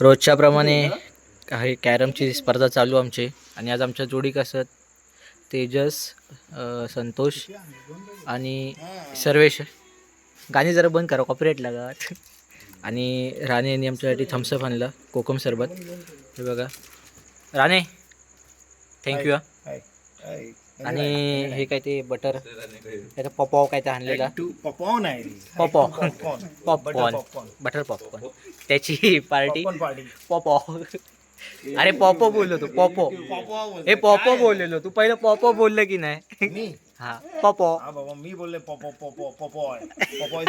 रोजच्याप्रमाणे आहे कॅरमची स्पर्धा चालू आमची. आणि आज आमच्या जोडी कसं तेजस संतोष आणि सर्वेश. गाणी जरा बंद करा कॉपरेट लागत आणि राणे यांनी आमच्यासाठी थम्सअप आणलं कोकम सरबत. हे बघा. राणे थँक्यू हा आणि हे काय ते बटर त्याचा पॉपॉव काय ते आणलेला? पॉपकॉर्न आहे. पॉपॉ पॉपकॉर्न. बटर पॉपकॉर्न त्याची पार्टी. पॉपकॉर्न पार्टी पॉपॉ अरे पॉपो बोललो तू. पॉपो हे पॉपो बोललेलो. तू पहिलं पॉपो बोललं की नाही? मी? हा. पॉपो हा बाबा मी बोलले पॉपो पॉपो पॉपो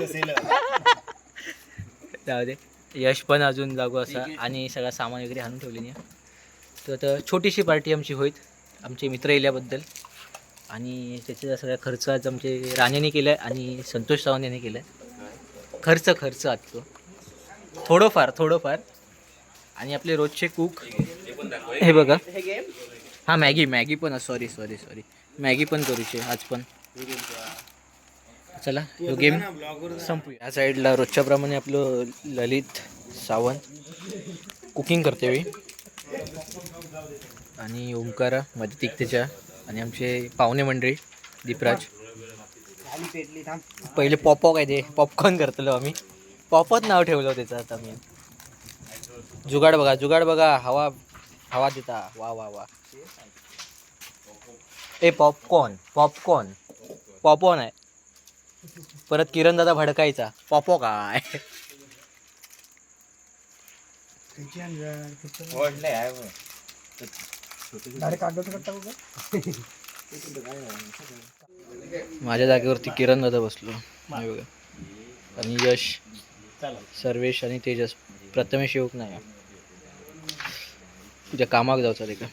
जाऊ दे. यश पण अजून जागो असा आणि सगळं सामान वगैरे आणून ठेवले नाही तर आता छोटीशी पार्टी आमची होईत आमचे मित्र येल्याबद्दल आणि त्याचा सगळा खर्च आज आमचे राणेने केला आहे आणि संतोष सावंत यांनी केला आहे खर्च खर्च आज तो थोडंफार थोडंफार. आणि आपले रोजचे कुक हे बघा. हां मॅगी मॅगी पण सॉरी सॉरी सॉरी मॅगी पण करूचे आज पण. चला यो गेम संपूया. या साईडला रोजच्याप्रमाणे आपलं ललित सावंत कुकिंग करते वेळी आणि ओंकारा मध्ये तिकतेच्या आणि आमचे पाहुणे मंडळी दीपराज. पहिले पॉपॉ काय ते पॉपकॉर्न करतलो आम्ही. पॉपच नाव ठेवलं त्याचं आता मी. जुगाड बघा जुगाड बघा हवा हवा देता. वा वा वा. ए पॉपकॉर्न पॉपकॉर्न. पॉपॉर्न आहे. परत किरण दादा भडकायचा पॉपो काय डायरेक्ट कागदाचं माझ्या जागेवरती किरण दादा बसलो. आणि यश सर्वेश आणि तेजस. प्रथमेश येऊक नाही. तुझ्या कामाक जाऊचा ते का?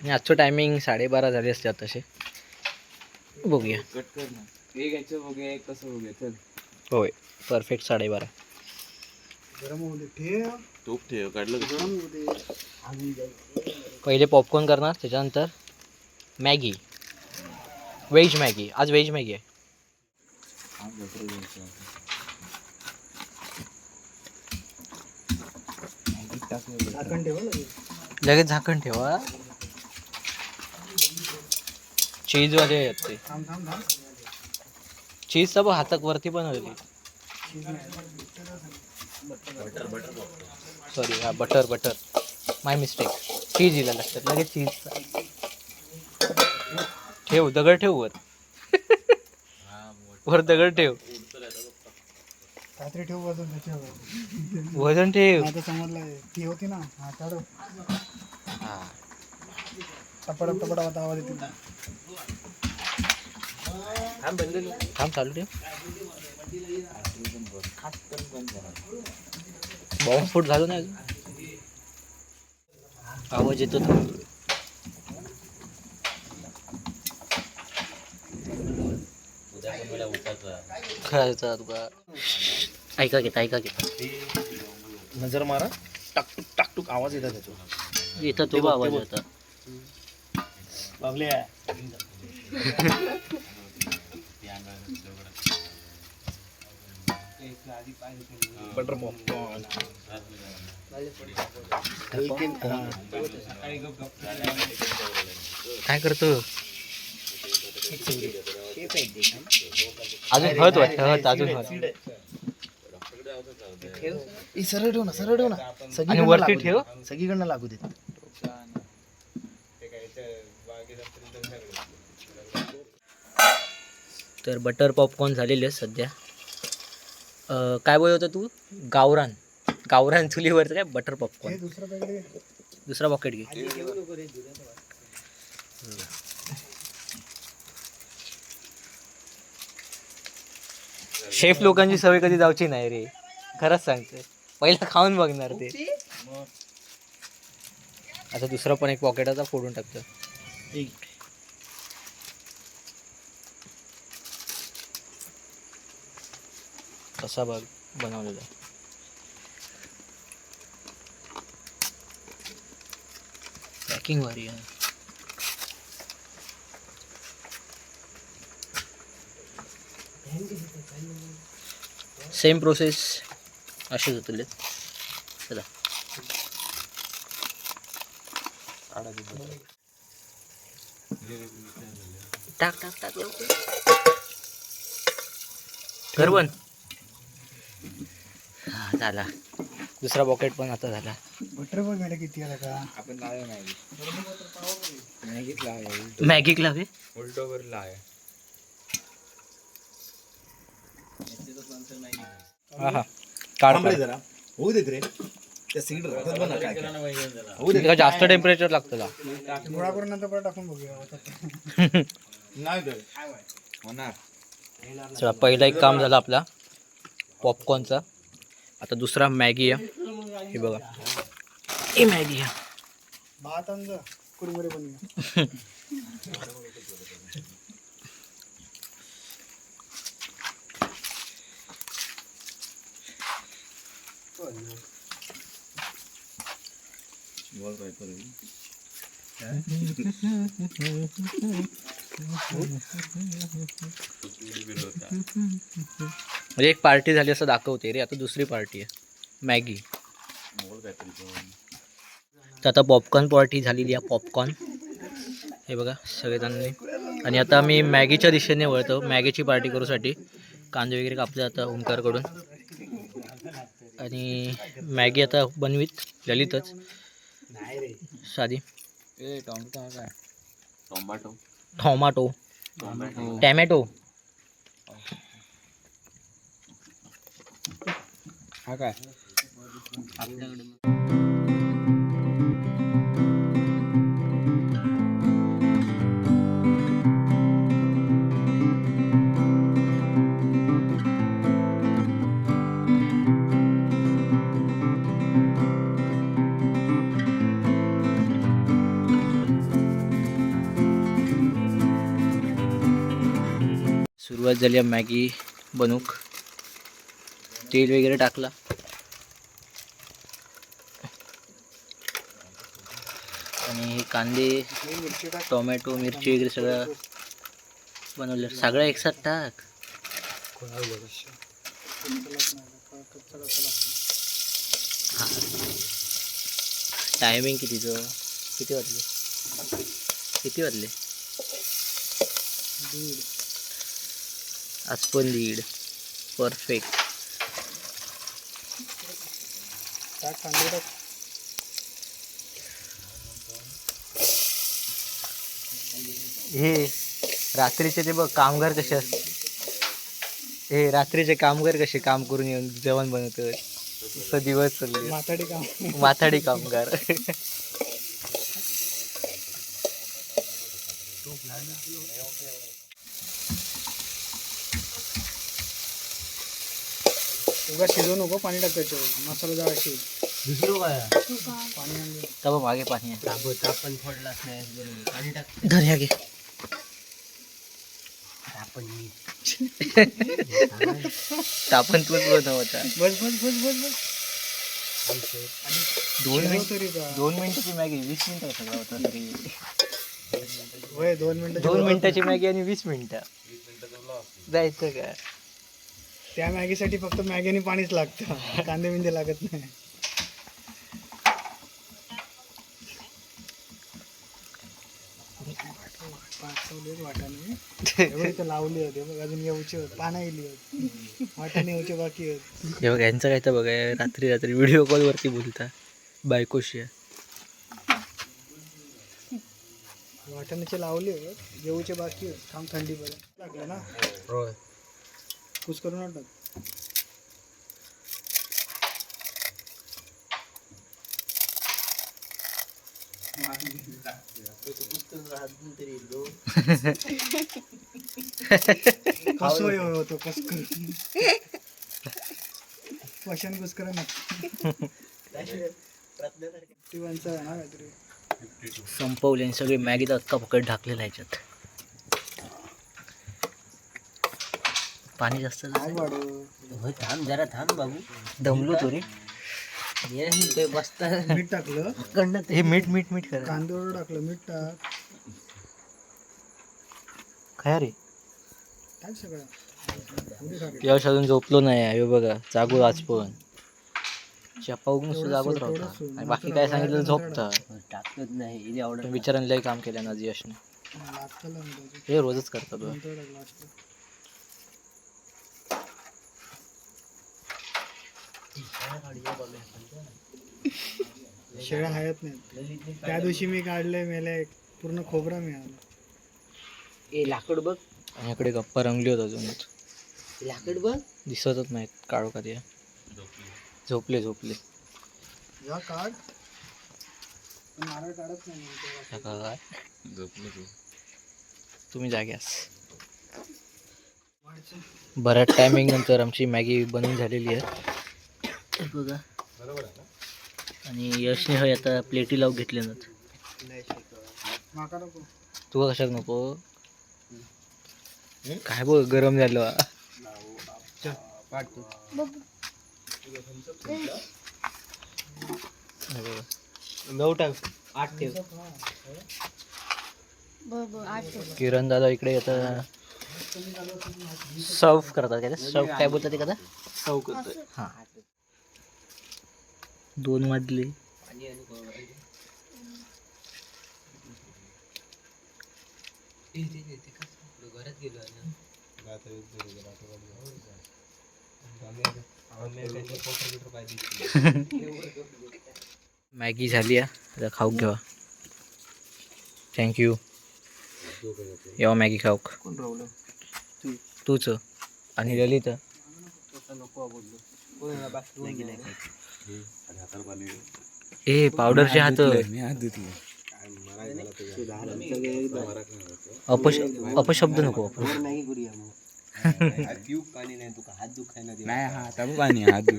आणि आजचं टायमिंग साडेबारा झाले असते तसे बघूया. कट कर ना एक याचं बघूया एक कसं बघूया चल होय परफेक्ट साडेबारा. गरम होऊ दे तूप ठेव काढलं पहिले पॉपकॉर्न करणार त्याच्यानंतर मॅगी. Veg Maggi. आज व्हेज मॅगी आहे. झाकण ठेवा लगेच झाकण ठेवा चीजवाले आहेत ते. थांब थांब थांब चीज सब हातक वरती पण होती सॉरी हा butter butter my mistake cheese दिला लक्षात. लगेच चीज ठेव दगड ठेव वर. वर दगड ठेव. काहीतरी ठेव वजन त्याच्यावर. वजन ठेव. आता समजलं ती होती ना. हा काढ. हा. टपडा टपडा आवाज येतील थांब चालू ठेव. बॉम्बस्फोट झालो नाही अजून. आवाज येतो खायचा तुका ऐका घेता ऐका घेता नजर मारा. टाकटुक टाकटुक आवाज येतात त्याच्यावर. येतं तो आवाज येता बाबले बटर पॉपकॉर्न काय करतो अजून हत वाटतं हत अजून हत सरळ ठेव ना सरळ ठेव ना सगळीकडनं वरती ठेव. सगळीकडनं लागू देत तर बटर पॉपकॉर्न झालेले सध्या काय बोलत होता तू? गावरान. गावरान चुलीवरचं काय? बटर हे पॉपकॉर्न दुसरं पॅकेट दुसरा पॉकेट घे. शेफ लोकांची सवय कधी जाऊची नाही रे. खरंच सांगते. पहिला खाऊन बघणार ते. आता दुसरा पण एक पॉकेटाचा फोडून टाकतो. कसा भाग बनवलेला पॅकिंग भारी आहे. सेम प्रोसेस असेच होतले. चला. टाक टाक टाक लवकर. झाला. दुसरा पॉकेट पण आता झाला. बटर बघ मॅडम किती आला का? आपण लावे मॅगी. मॅगीत लावे मॅगी लावे उलटो वर लावे होऊ देत रे. त्या. होऊ दे जास्त टेम्परेचर लागतं का गोळा करून नंतर परत टाकून बघूया. नाही तर. होणार. चला पहिला एक काम झालं आपला. पॉपकॉर्नचा आता दुसरा मॅगी आहे. हे बघा. हे मॅगी आहे. म्हणजे एक पार्टी झाली असं दाखवते रे. आता दुसरी पार्टी आहे. मॅगी. तर आता पॉपकॉर्न पार्टी झालेली आहे पॉपकॉर्न हे बघा सगळेजणांनी. आणि आता मी मॅगीच्या दिशेने वळतो. मॅगीची पार्टी करूसाठी कांदे वगैरे कापले आता ओंकारकडून. आणि मॅगी आता बनवीत ललितच. साधी. ए टोमॅटो काय? टोमॅटो. टॉमॅटो टोमॅटो टॅमॅटो हा काय? आपल्याकडे सुरुवात झाली आहे मॅगी बनूक. तेल वगैरे टाकला. आणि हे कांदे टोमॅटो मिरची वगैरे सगळं बनवलं. सगळं एकसाथ टाक. टायमिंग कितीचं किती वाजले? किती वाजले? आज पण दीड. परफेक्ट. टाक कांदे टाक हे रात्रीचे ते बघ कामगार कसे असतात हे रात्रीचे कामगार कसे काम करून येऊन जेवण बनवतात. तसं दिवस चालले. माताडी काम. माथाडी कामगार. उगा शिजवू नको पाणी टाक त्याच्यावर मसाला जाळ शिज पाणी आणलं. तब मागे पाणी आहे? धन्या घे तापण तूच बनवता बस बस बस बस बस. दोन मिनिट तरी का दोन मिनिटाची मॅगी वीस मिनिटं सगळं होता तरी. दोन मिनिटं दोन मिनिटाची मॅगी आणि वीस मिनिटं. जायचं का? त्या मॅगीसाठी फक्त मॅगी आणि पाणीच लागतं. कांदे बिंदे लागत नाही. वाटाणे. लावले होते बघ अजून येऊचे होते पानं येली होती वाटाणे येऊचे बाकी होते हे बघा यांचं काय तर बघा रात्री रात्री व्हिडिओ कॉलवरती बोलता. बायकोशी. वाटाण्याचे लावले होते येऊचे बाकी होते थांब थंडी पडे लागलं ना? कुस करून टाक कसं होतो कस करून वशन कुस करा ना संपवले आणि सगळे मॅगीचा अक्का पकड ढाकलेला ह्याच्यात पाणी जास्त वाढव थांब जरा थांब बाबू. दमलो तो रे. ते बसता. मीठ टाकलं. हे मीठ मीठ मीठ करा. कांदे टाकलं मीठ टाक. काय रे. टाक सगळं. यश अजून झोपलो नाही हे बघा. जागू आज पण. चप्पा उगून नुसतं जागत राहता आणि बाकी काय सांगितलं झोपतं. टाकत नाही पण बिचाराने लय काम केलं ना यशने. हे रोजच करतात बा. नंतर टाकलं असतं. शेळ्या हयत नाहीत. त्या दिवशी मी काढले मेले पूर्ण खोबरा मिळाला. ए लाकूड बघ. इकडे गप्पा रंगली होत अजून. लाकूड बघ. दिसतच नाहीत काढू का ते झोपले झोपले. जा काढ. पण नारळ काढत नाही मी तेव्हा. नका काय झोपलो तू तुम्ही जाग्यास. बऱ्याच टायमिंग नंतर आमची मॅगी बनवून झालेली आहे. हे बघा आणि यशने हे आता प्लेटी लावून घेतले ना. तुला कशाक नको. काय बघ गरम झालं. नऊ टाक. आठ ठेव. किरण दादा इकडे आता सर्व करतात काय सर्व काय बोलतात ते कदा सर्व करतात. हां. दोन वाजले मॅगी झाली आहे. खाऊक घेवा. थँक्यू येवा मॅगी खाऊक. तूच आणि ललित. नको ए पावडरचे हात अपश अपशब्द नको वापरू. नाही करूया मग. पाणी नाही? तुका हात दुखायला दे नाही हा आता पाणी हात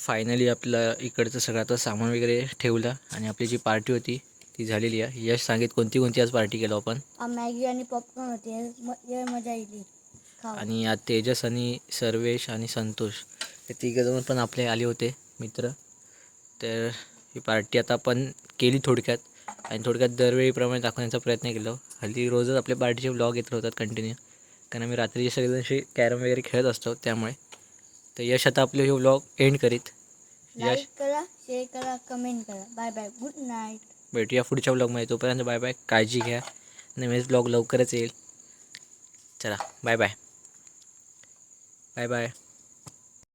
फायनली आपलं इकडचं सगळं आता सामान वगैरे ठेवलं आणि आपली जी पार्टी होती ती झालेली आहे. यश सांगित कोणती कोणती आज पार्टी केलो आपण? मॅगी आणि पॉपकॉर्न होते. म- मजा येईल खाऊ. आणि आज तेजस आणि सर्वेश आणि संतोष. हे तिघजण पण आपले आले होते मित्र. तर ही पार्टी आता आपण केली थोडक्यात आणि थोडक्यात दरवेळीप्रमाणे दाखवण्याचा प्रयत्न केला. हल्ली रोजच आपल्या पार्टीचे ब्लॉग येत राहतात कंटिन्यू कारण आम्ही रात्री सगळेजण असे कॅरम वगैरे खेळत असतो त्यामुळे. तर यश आता आपले हे ब्लॉग एंड करीत. यश. करा शेअर करा कमेंट करा. बाय बाय गुड नाईट भेटूया पुढच्या ब्लॉगमध्ये तोपर्यंत बाय बाय काळजी घ्या. नवीन ब्लॉग लवकरच येईल. चला बाय बाय बाय बाय